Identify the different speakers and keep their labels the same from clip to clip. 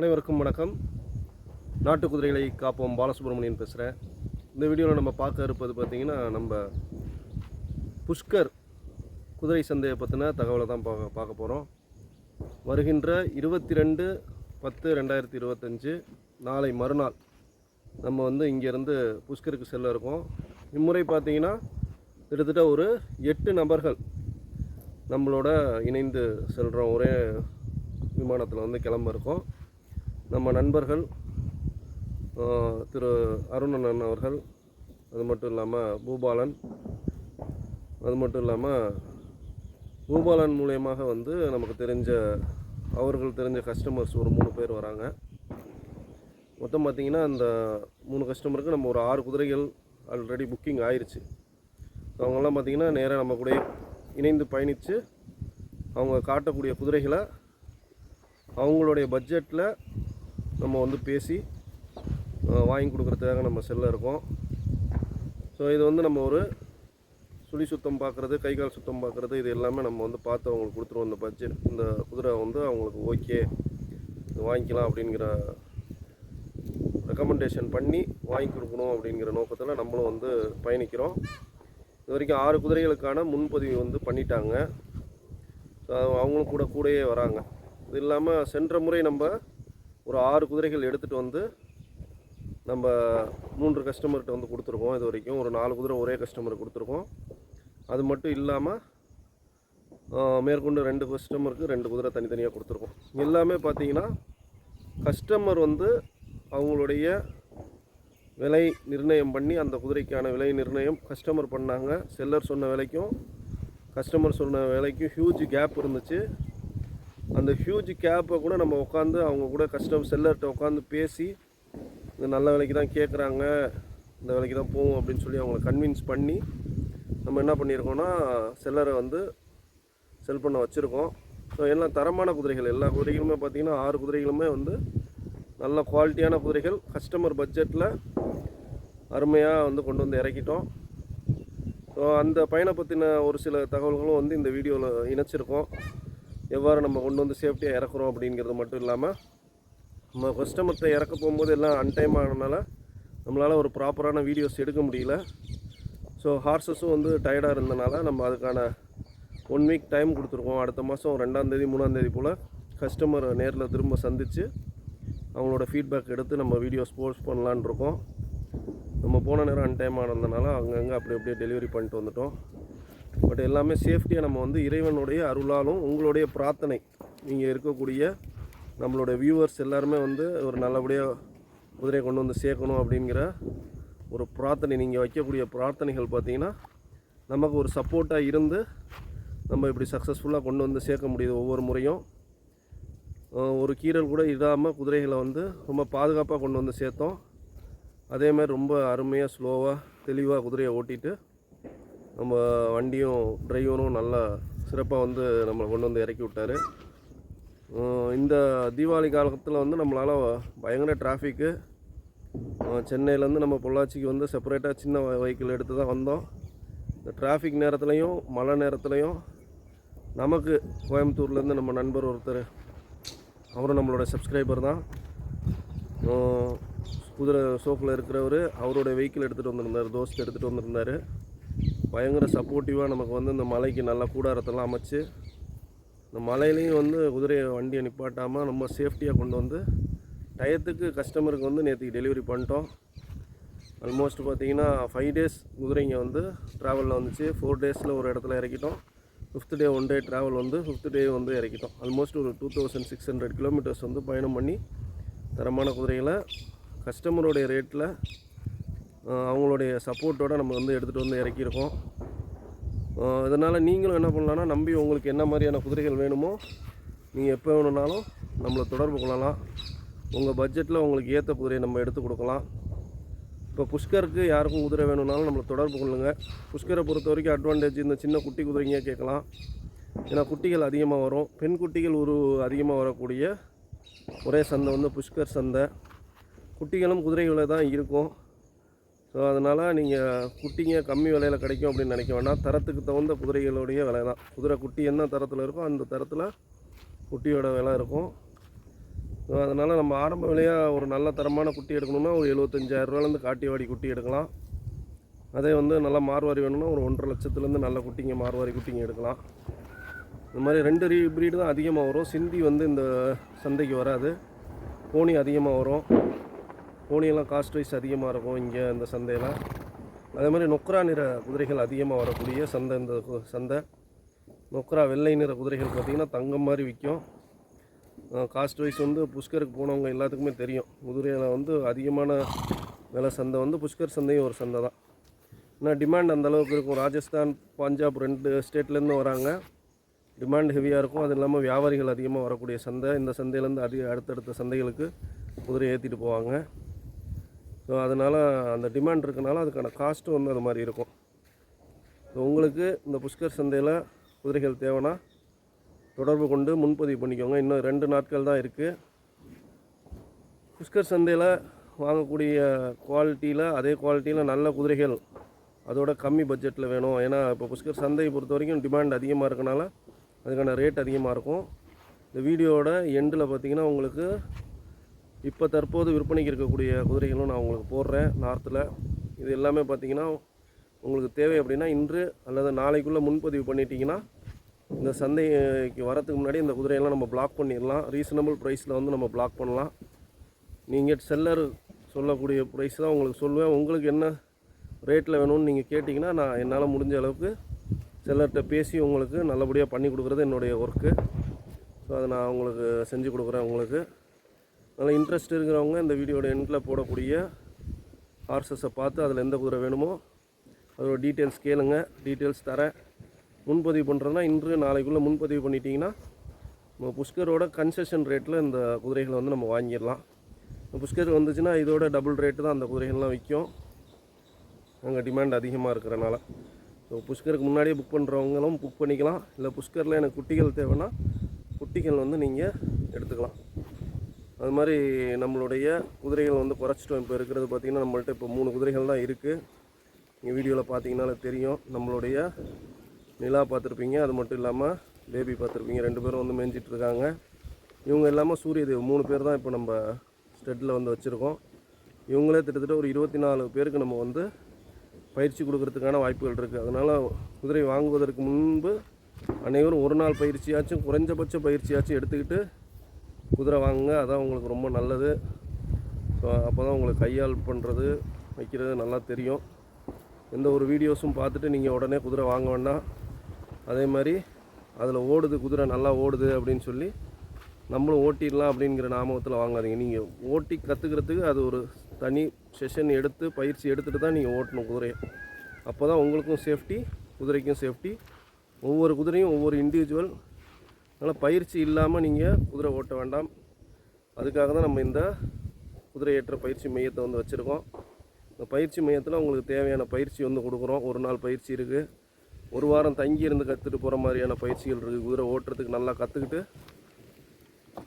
Speaker 1: அனைவருக்கும் வணக்கம். நாட்டு குதிரைகளை காப்போம். பாலசுப்ரமணியன் பேசுகிறேன் இந்த வீடியோவில் நம்ம பார்க்க இருப்பது பார்த்திங்கன்னா நம்ம புஷ்கர் குதிரை சந்தையை பற்றின தகவலை தான் பார்க்க பார்க்க போகிறோம் வருகின்ற இருபத்தி ரெண்டு பத்து ரெண்டாயிரத்தி இருபத்தஞ்சு நாளை மறுநாள் நம்ம வந்து இங்கேருந்து புஷ்கருக்கு செல்ல இருக்கோம். இம்முறை பார்த்திங்கன்னா கிட்டத்தட்ட ஒரு எட்டு நபர்கள் நம்மளோட இணைந்து செல்கிறோம் ஒரே விமானத்தில் வந்து கிளம்ப இருக்கோம். நம்ம நண்பர்கள் திரு அருணன் அவர்கள் அது மட்டும் இல்லாமல் பூபாலன் அது மட்டும் இல்லாமல் பூபாலன் மூலயமாக வந்து நமக்கு தெரிஞ்ச அவர்கள் தெரிஞ்ச கஸ்டமர்ஸ் ஒரு மூணு பேர் வராங்க. மொத்தம் பார்த்திங்கன்னா அந்த மூணு கஸ்டமருக்கு நம்ம ஒரு ஆறு குதிரைகள் ஆல்ரெடி புக்கிங் ஆயிடுச்சு அவங்கெல்லாம் பார்த்திங்கன்னா நேராக நம்ம கூட இணைந்து பயணித்து அவங்க காட்டக்கூடிய குதிரைகளை அவங்களுடைய பட்ஜெட்டில் நம்ம வந்து பேசி வாங்கி கொடுக்குறதுக்காக நம்ம செல்ல இருக்கோம். ஸோ இது வந்து நம்ம ஒரு சுழி சுத்தம் பார்க்குறது கை கால் சுத்தம் பார்க்குறது இது எல்லாமே நம்ம வந்து பார்த்து அவங்களுக்கு கொடுத்துருவோம். இந்த பட்ஜெட் இந்த குதிரை வந்து அவங்களுக்கு ஓகே. இது வாங்கிக்கலாம் அப்படிங்கிற ரெக்கமெண்டேஷன் பண்ணி வாங்கி கொடுக்கணும் அப்படிங்கிற நோக்கத்தில் நம்மளும் வந்து பயணிக்கிறோம். இது வரைக்கும் ஆறு குதிரைகளுக்கான முன்பதிவு வந்து பண்ணிட்டாங்க. ஸோ அவங்களும் கூட கூடயே வராங்க. இது இல்லாமல் சென்ற முறை நம்ம ஒரு ஆறு குதிரைகள் எடுத்துகிட்டு வந்து நம்ம மூன்று கஸ்டமர்கிட்ட வந்து கொடுத்துருக்கோம் இது வரைக்கும். ஒரு நாலு குதிரை ஒரே கஸ்டமருக்கு கொடுத்துருக்கோம். அது மட்டும் இல்லாமல் மேற்கொண்டு ரெண்டு கஸ்டமருக்கு ரெண்டு குதிரை தனித்தனியாக கொடுத்துருக்கோம். எல்லாமே பார்த்தீங்கன்னா கஸ்டமர் வந்து அவங்களுடைய விலை நிர்ணயம் பண்ணி அந்த குதிரைக்கான விலை நிர்ணயம் கஸ்டமர் பண்ணாங்க. செல்லர் சொன்ன விலைக்கும் கஸ்டமர் சொன்ன விலைக்கும் ஹியூஜ் கேப் இருந்துச்சு. அந்த ஹியூஜ் கேப்பை கூட நம்ம உட்காந்து அவங்க கூட கஸ்டம் செல்லர்கிட்ட உட்காந்து பேசி இது நல்ல விலைக்கு தான் கேட்குறாங்க இந்த விலைக்கு தான் போகும் அப்படின்னு சொல்லி அவங்கள கன்வின்ஸ் பண்ணி நம்ம என்ன பண்ணியிருக்கோம்னா செல்லரை வந்து செல் பண்ண வச்சுருக்கோம். ஸோ எல்லாம் தரமான குதிரைகள் எல்லா குதிரைகளுமே பார்த்திங்கன்னா ஆறு குதிரைகளுமே வந்து நல்ல குவாலிட்டியான குதிரைகள் கஸ்டமர் பட்ஜெட்டில் அருமையாக வந்து கொண்டு வந்து இறக்கிட்டோம். ஸோ அந்த பயணம் பற்றின ஒரு சில தகவல்களும் வந்து இந்த வீடியோவில் இணைச்சிருக்கோம். எவ்வாறு நம்ம கொண்டு வந்து சேஃப்டியாக இறக்குறோம் அப்படிங்கிறது மட்டும் இல்லாமல் நம்ம கஸ்டமர்கிட்ட இறக்க போகும்போது எல்லாம் அன்டைம் ஆனதுனால நம்மளால் ஒரு ப்ராப்பரான வீடியோஸ் எடுக்க முடியல. ஸோ ஹார்சஸும் வந்து டயர்டாக இருந்தனால நம்ம அதுக்கான ஒன் வீக் டைம் கொடுத்துருக்கோம். அடுத்த மாதம் ரெண்டாந்தேதி மூணாந்தேதி போல் கஸ்டமர் நேரில் திரும்ப சந்தித்து அவங்களோட ஃபீட்பேக் எடுத்து நம்ம வீடியோஸ் போஸ்ட் பண்ணலான் இருக்கோம். நம்ம போன நேரம் அன்டைம் ஆனதுனால அங்கங்கே அப்படி அப்படியே டெலிவரி பண்ணிட்டு வந்துட்டோம். பட் எல்லாமே சேஃப்டியாக நம்ம வந்து இறைவனுடைய அருளாலும் உங்களுடைய பிரார்த்தனை நீங்கள் இருக்கக்கூடிய நம்மளோட வியூவர்ஸ் எல்லாருமே வந்து ஒரு நல்லபடியாக குதிரையை கொண்டு வந்து சேர்க்கணும் அப்படிங்கிற ஒரு பிரார்த்தனை நீங்கள் வைக்கக்கூடிய பிரார்த்தனைகள் பார்த்திங்கன்னா நமக்கு ஒரு சப்போர்ட்டாக இருந்து நம்ம இப்படி சக்ஸஸ்ஃபுல்லாக கொண்டு வந்து சேர்க்க முடியுது ஒவ்வொரு முறையும். ஒரு கீரல் கூட இல்லாமல் குதிரைகளை வந்து ரொம்ப பாதுகாப்பாக கொண்டு வந்து சேர்த்தோம். அதேமாதிரி ரொம்ப அருமையாக ஸ்லோவாக தெளிவாக குதிரையை ஓட்டிட்டு நம்ம வண்டியும் டிரைவரும் நல்லா சிறப்பாக வந்து நம்மளை கொண்டு வந்து இறக்கி விட்டார். இந்த தீபாவளி காலத்தில் வந்து நம்மளால் பயங்கர டிராஃபிக்கு சென்னையிலேருந்து நம்ம பொள்ளாச்சிக்கு வந்து செப்பரேட்டாக சின்ன வெஹிக்கிள் எடுத்து தான் வந்தோம். இந்த டிராஃபிக் நேரத்துலையும் மழை நேரத்துலையும் நமக்கு கோயம்புத்தூர்லேருந்து நம்ம நண்பர் ஒருத்தர். அவரும் நம்மளோட சப்ஸ்கிரைபர் தான். குதிரை சோக்கில் இருக்கிறவர் அவரோட வெஹிக்கிள் எடுத்துகிட்டு வந்திருந்தார் தோஸ்ட் எடுத்துகிட்டு வந்திருந்தார். பயங்கர சப்போர்ட்டிவாக நமக்கு வந்து இந்த மலைக்கு நல்லா கூடாரத்தெல்லாம் அமைச்சு இந்த மலையிலையும் வந்து குதிரையை வண்டியை நிப்பாட்டாமல் ரொம்ப சேஃப்டியாக கொண்டு வந்து டயத்துக்கு கஸ்டமருக்கு வந்து நேற்றுக்கு டெலிவரி பண்ணிட்டோம். ஆல்மோஸ்ட் பார்த்தீங்கன்னா ஃபைவ் டேஸ் குதிரைங்க வந்து ட்ராவலில் வந்துச்சு. ஃபோர் டேஸில் ஒரு இடத்துல இறக்கிட்டோம். Fifth day one day travel வந்து ஃபிஃப்த் டே வந்து இறக்கிட்டோம். ஆல்மோஸ்ட் ஒரு two thousand six hundred kilometres வந்து பயணம் பண்ணி தரமான குதிரைகளை கஸ்டமருடைய ரேட்டில் அவங்களுடைய சப்போர்ட்டோடு நம்ம வந்து எடுத்துகிட்டு வந்து இறக்கியிருக்கோம். இதனால் நீங்களும் என்ன பண்ணலான்னா நம்பி உங்களுக்கு என்ன மாதிரியான குதிரைகள் வேணுமோ நீங்கள் எப்போ வேணும்னாலும் நம்மளை தொடர்பு கொள்ளலாம். உங்கள் பட்ஜெட்டில் உங்களுக்கு ஏற்ற குதிரையை நம்ம எடுத்து கொடுக்கலாம். இப்போ புஷ்கருக்கு யாருக்கும் குதிரை வேணும்னாலும் நம்மளை தொடர்பு கொள்ளுங்கள் புஷ்கரை பொறுத்த வரைக்கும் அட்வான்டேஜ் இந்த சின்ன குட்டி குதிரைங்க கேட்கலாம். ஏன்னா குட்டிகள் அதிகமாக வரும். பெண் குட்டிகள் ஒரு அதிகமாக வரக்கூடிய ஒரே சந்தை வந்து புஷ்கர் சந்தை. குட்டிகளும் குதிரைகளை தான் இருக்கும். ஸோ அதனால் நீங்கள் குட்டிங்க கம்மி விலையில் கிடைக்கும் அப்படின்னு நினைக்க வேண்டாம். தரத்துக்கு தகுந்த குதிரைகளுடைய விலை தான். குதிரை குட்டி என்ன தரத்தில் இருக்கோ அந்த தரத்தில் குட்டியோட விலை இருக்கும். ஸோ அதனால் நம்ம ஆரம்ப விலையாக ஒரு நல்ல தரமான குட்டி எடுக்கணும்னா ஒரு எழுபத்தஞ்சாயிரரூவாலேருந்து காட்டிவாடி குட்டி எடுக்கலாம். அதே வந்து நல்லா மார்வாரி வேணும்னா ஒரு ஒன்றரை லட்சத்துலேருந்து நல்ல குட்டிங்க மார்வாரி குட்டிங்க எடுக்கலாம். இந்த மாதிரி ரெண்டு ரீ ப்ரீடு தான் அதிகமாக வரும். சிந்தி வந்து இந்த சந்தைக்கு வராது. கோணி அதிகமாக வரும். கோணியெல்லாம் காஸ்ட் வைஸ் அதிகமாக இருக்கும் இங்கே இந்த சந்தையில் அதே மாதிரி நொக்ரா நிற குதிரைகள் அதிகமாக வரக்கூடிய சந்தை இந்த கு- சந்தை. நொக்ரா வெள்ளை நிற குதிரைகள் பார்த்திங்கன்னா தங்கம் மாதிரி விற்கும் காஸ்ட் வைஸ் வந்து புஷ்கருக்கு போனவங்க எல்லாத்துக்குமே தெரியும். குதிரையில் வந்து அதிகமான விலை சந்தை வந்து புஷ்கர் சந்தையும் ஒரு சந்தை தான். ஏன்னா டிமாண்ட் அந்த அளவுக்கு இருக்கும். ராஜஸ்தான் பஞ்சாப் ரெண்டு ஸ்டேட்லேருந்து வராங்க. டிமாண்ட் ஹெவியாக இருக்கும். அது இல்லாமல் வியாபாரிகள் அதிகமாக வரக்கூடிய சந்தை. இந்த சந்தையிலேருந்து அதிக அடுத்தடுத்த சந்தைகளுக்கு குதிரை ஏற்றிட்டு போவாங்க. ஸோ அதனால் அந்த டிமாண்ட் இருக்கனால அதுக்கான காஸ்ட்டும் வந்து அது மாதிரி இருக்கும். ஸோ உங்களுக்கு இந்த புஷ்கர் சந்தையில் குதிரைகள் தேவைன்னா தொடர்பு கொண்டு முன்பதிவு பண்ணிக்கோங்க. இன்னும் ரெண்டு நாட்கள் தான் இருக்குது புஷ்கர் சந்தையில் வாங்கக்கூடிய குவாலிட்டியில் அதே குவாலிட்டியில் நல்ல குதிரைகள் அதோட கம்மி பட்ஜெட்டில் வேணும். ஏன்னா இப்போ புஷ்கர் சந்தையை பொறுத்த வரைக்கும் டிமாண்ட் அதிகமாக இருக்கனால அதுக்கான ரேட் அதிகமாக இருக்கும். இந்த வீடியோவோட எண்டில் பார்த்தீங்கன்னா உங்களுக்கு இப்போ தற்போது விற்பனைக்கு இருக்கக்கூடிய குதிரைகளும் நான் உங்களுக்கு போடுறேன் நார்த்தில் இது எல்லாமே பார்த்தீங்கன்னா உங்களுக்கு தேவை அப்படின்னா இன்று அல்லது நாளைக்குள்ளே முன்பதிவு பண்ணிட்டீங்கன்னா இந்த சந்தைக்கு வரதுக்கு முன்னாடி இந்த குதிரையெல்லாம் நம்ம பிளாக் பண்ணிடலாம். ரீசனபிள் ப்ரைஸில் வந்து நம்ம பிளாக் பண்ணலாம். நீங்கள் செல்லர் சொல்லக்கூடிய ப்ரைஸ் தான் உங்களுக்கு சொல்லுவேன். உங்களுக்கு என்ன ரேட்டில் வேணும்னு நீங்கள் கேட்டிங்கன்னா நான் என்னால் முடிஞ்ச அளவுக்கு செல்லர்கிட்ட பேசி உங்களுக்கு நல்லபடியாக பண்ணி கொடுக்குறது என்னுடைய ஒர்க்கு ஸோ அதை நான் உங்களுக்கு செஞ்சு கொடுக்குறேன் உங்களுக்கு. நல்லா இன்ட்ரெஸ்ட் இருக்கிறவங்க இந்த வீடியோட எண்டில் போடக்கூடிய ஹார்சஸை பார்த்து அதில் எந்த குதிரை வேணுமோ அதோட டீட்டெயில்ஸ் கேளுங்க. டீட்டெயில்ஸ் தரேன். முன்பதிவு பண்ணுறதுனா இன்று நாளைக்குள்ளே முன்பதிவு பண்ணிட்டீங்கன்னா நம்ம புஷ்கரோட கன்செஷன் ரேட்டில் இந்த குதிரைகளை வந்து நம்ம வாங்கிடலாம். புஷ்கர் வந்துச்சுன்னா இதோட டபுள் ரேட்டு தான் அந்த குதிரைகள்லாம் விற்கும். அங்கே டிமாண்ட் அதிகமாக இருக்கிறனால. ஸோ புஷ்கருக்கு முன்னாடியே புக் பண்ணுறவங்களும் புக் பண்ணிக்கலாம். இல்லை புஷ்கரில் எனக்கு குட்டிகள் தேவைன்னா குட்டிகள் வந்து நீங்கள் எடுத்துக்கலாம். அது மாதிரி நம்மளுடைய குதிரைகள் வந்து குறைச்சிட்டோம். இப்போ இருக்கிறது பார்த்திங்கன்னா நம்மள்ட்ட இப்போ மூணு குதிரைகள் தான் இருக்குது நீங்கள் வீடியோவில் பார்த்தீங்கன்னாலே தெரியும். நம்மளுடைய நிலா பார்த்துருப்பீங்க. அது மட்டும் இல்லாமல் பேபி பார்த்துருப்பீங்க. ரெண்டு பேரும் வந்து மேய்ஞ்சிட்டு இருக்காங்க. இவங்க இல்லாமல் சூரியதேவ் மூணு பேர் தான் இப்போ நம்ம ஸ்டெட்டில் வந்து வச்சுருக்கோம். இவங்களே கிட்டத்தட்ட ஒரு இருபத்தி நாலு பேருக்கு நம்ம வந்து பயிற்சி கொடுக்கறதுக்கான வாய்ப்புகள் இருக்குது அதனால் குதிரை வாங்குவதற்கு முன்பு அனைவரும் ஒரு நாள் பயிற்சியாச்சும் குறைஞ்சபட்ச பயிற்சியாச்சும் எடுத்துக்கிட்டு குதிரை வாங்குங்க அதான் உங்களுக்கு ரொம்ப நல்லது. ஸோ அப்போ தான் உங்களுக்கு கையால் பண்ணுறது வைக்கிறது நல்லா தெரியும். எந்த ஒரு வீடியோஸும் பார்த்துட்டு நீங்கள் உடனே குதிரை வாங்க வேண்டாம் அதே மாதிரி அதில் ஓடுது குதிரை நல்லா ஓடுது அப்படின்னு சொல்லி நம்மளும் ஓட்டிடலாம் அப்படிங்கிற நாமத்தில் வாங்காதீங்க. நீங்கள் ஓட்டி கற்றுக்கிறதுக்கு அது ஒரு தனி செஷன் எடுத்து பயிற்சி எடுத்துகிட்டு தான் நீங்கள் ஓட்டணும் குதிரையை. அப்போ தான் உங்களுக்கும் சேஃப்டி குதிரைக்கும் சேஃப்டி ஒவ்வொரு குதிரையும் ஒவ்வொரு இண்டிவிஜுவல் அதனால் பயிற்சி இல்லாமல் நீங்கள் குதிரை ஓட்ட வேண்டாம். அதுக்காக தான் நம்ம இந்த குதிரை ஏற்ற பயிற்சி மையத்தை வந்து வச்சுருக்கோம். இந்த பயிற்சி மையத்தில் உங்களுக்கு தேவையான பயிற்சி வந்து கொடுக்குறோம். ஒரு நாள் பயிற்சி இருக்குது ஒரு வாரம் தங்கி இருந்து கற்றுட்டு போகிற மாதிரியான பயிற்சிகள் இருக்குது குதிரை ஓட்டுறதுக்கு நல்லா கற்றுக்கிட்டு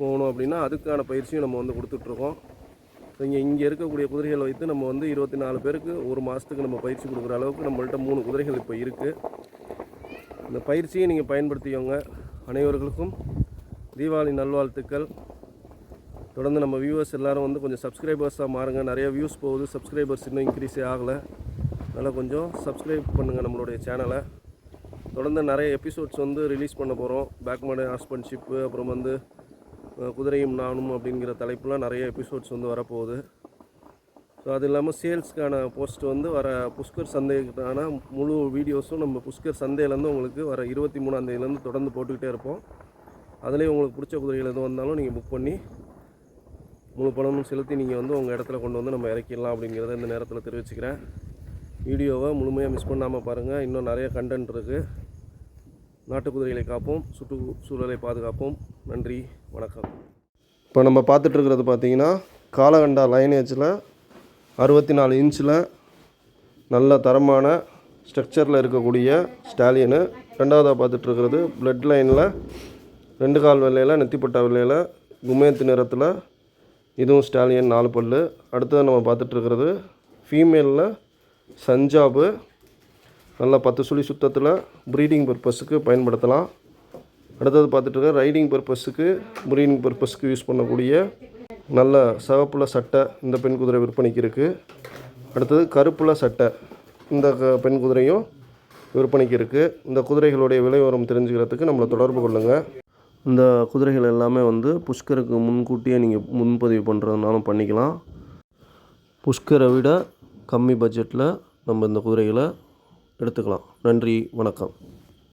Speaker 1: போகணும் அப்படின்னா அதுக்கான பயிற்சியும் நம்ம வந்து கொடுத்துட்ருக்கோம். இங்கே இங்கே இருக்கக்கூடிய குதிரைகளை வைத்து நம்ம வந்து இருபத்தி நாலு பேருக்கு ஒரு மாதத்துக்கு நம்ம பயிற்சி கொடுக்குற அளவுக்கு நம்மள்கிட்ட மூணு குதிரைகள் இப்போ இருக்குது இந்த பயிற்சியை நீங்கள் பயன்படுத்திக்கோங்க. அனைவர்களுக்கும் தீபாவளி நல்வாழ்த்துக்கள். தொடர்ந்து நம்ம வியூவர்ஸ் எல்லோரும் வந்து கொஞ்சம் சப்ஸ்கிரைபர்ஸாக மாறுங்க. நிறைய வியூஸ் போகுது. சப்ஸ்கிரைபர்ஸ் இன்னும் இன்க்ரீஸே ஆகலை. அதனால் கொஞ்சம் சப்ஸ்கிரைப் பண்ணுங்கள் நம்மளுடைய சேனலை தொடர்ந்து நிறைய எபிசோட்ஸ் வந்து ரிலீஸ் பண்ண போகிறோம் பேக்மேடு ஹஸ்பண்ட்ஷிப்பு அப்புறம் வந்து குதிரையும் நானும் அப்படிங்கிற தலைப்புலாம் நிறைய எபிசோட்ஸ் வந்து வரப்போகுது. ஸோ அது இல்லாமல் சேல்ஸ்க்கான போஸ்ட் வந்து வர புஷ்கர் சந்தைக்கான முழு வீடியோஸும் நம்ம புஷ்கர் சந்தையிலேருந்து உங்களுக்கு வர இருபத்தி மூணாந்தேதியிலேருந்து தொடர்ந்து போட்டுக்கிட்டே இருப்போம். அதுலேயும் உங்களுக்கு பிடிச்ச குதிரைகள் எதுவும் வந்தாலும் நீங்கள் புக் பண்ணி முழு பணமும் செலுத்தி நீங்கள் வந்து உங்கள் இடத்துல கொண்டு வந்து நம்ம இறக்கிடலாம் அப்படிங்கிறத இந்த நேரத்தில் தெரிவிச்சுக்கிறேன். வீடியோவை முழுமையாக மிஸ் பண்ணாமல் பாருங்கள் இன்னும் நிறைய கண்டென்ட் இருக்குது நாட்டு குதிரைகளை காப்போம். சுற்றுச்சூழலை பாதுகாப்போம். நன்றி. வணக்கம். இப்போ நம்ம பார்த்துட்ருக்கிறது பார்த்திங்கன்னா பார்த்தீங்கன்னா காலகண்டா லைனேஜில் அறுபத்தி நாலு இன்ச்சில் நல்ல தரமான ஸ்ட்ரக்சரில் இருக்கக்கூடிய ஸ்டாலியனு. ரெண்டாவதாக பார்த்துட்ருக்கிறது பிளட் லைனில் ரெண்டு கால் வெள்ளையில் நெத்திப்பட்டா வெள்ளையில் குமேத்து நிறத்தில் இதுவும் ஸ்டாலியன் நாலு பல்லு. அடுத்தது நம்ம பார்த்துட்ருக்கிறது ஃபீமேலில் சஞ்சாபு நல்லா பத்து சுழி சுத்தத்தில் ப்ரீடிங் பர்பஸுக்கு பயன்படுத்தலாம். அடுத்தது பார்த்துட்டு ரைடிங் பர்பஸுக்கு ப்ரீடிங் பர்பஸ்க்கு யூஸ் பண்ணக்கூடிய நல்ல சிவப்புல சட்டை இந்த பெண் குதிரை விற்பனைக்கு இருக்குது அடுத்தது கருப்புல சட்டை இந்த க- பெண் குதிரையும் விற்பனைக்கு இருக்குது இந்த குதிரைகளுடைய விலைவரம் தெரிஞ்சுக்கிறதுக்கு நம்மளை தொடர்பு கொள்ளுங்கள் இந்த குதிரைகள் எல்லாமே வந்து புஷ்கருக்கு முன்கூட்டியே நீங்கள் முன்பதிவு பண்ணுறதுனாலும் பண்ணிக்கலாம். புஷ்கரை விட கம்மி பட்ஜெட்டில் நம்ம இந்த குதிரைகளை எடுத்துக்கலாம். நன்றி வணக்கம்.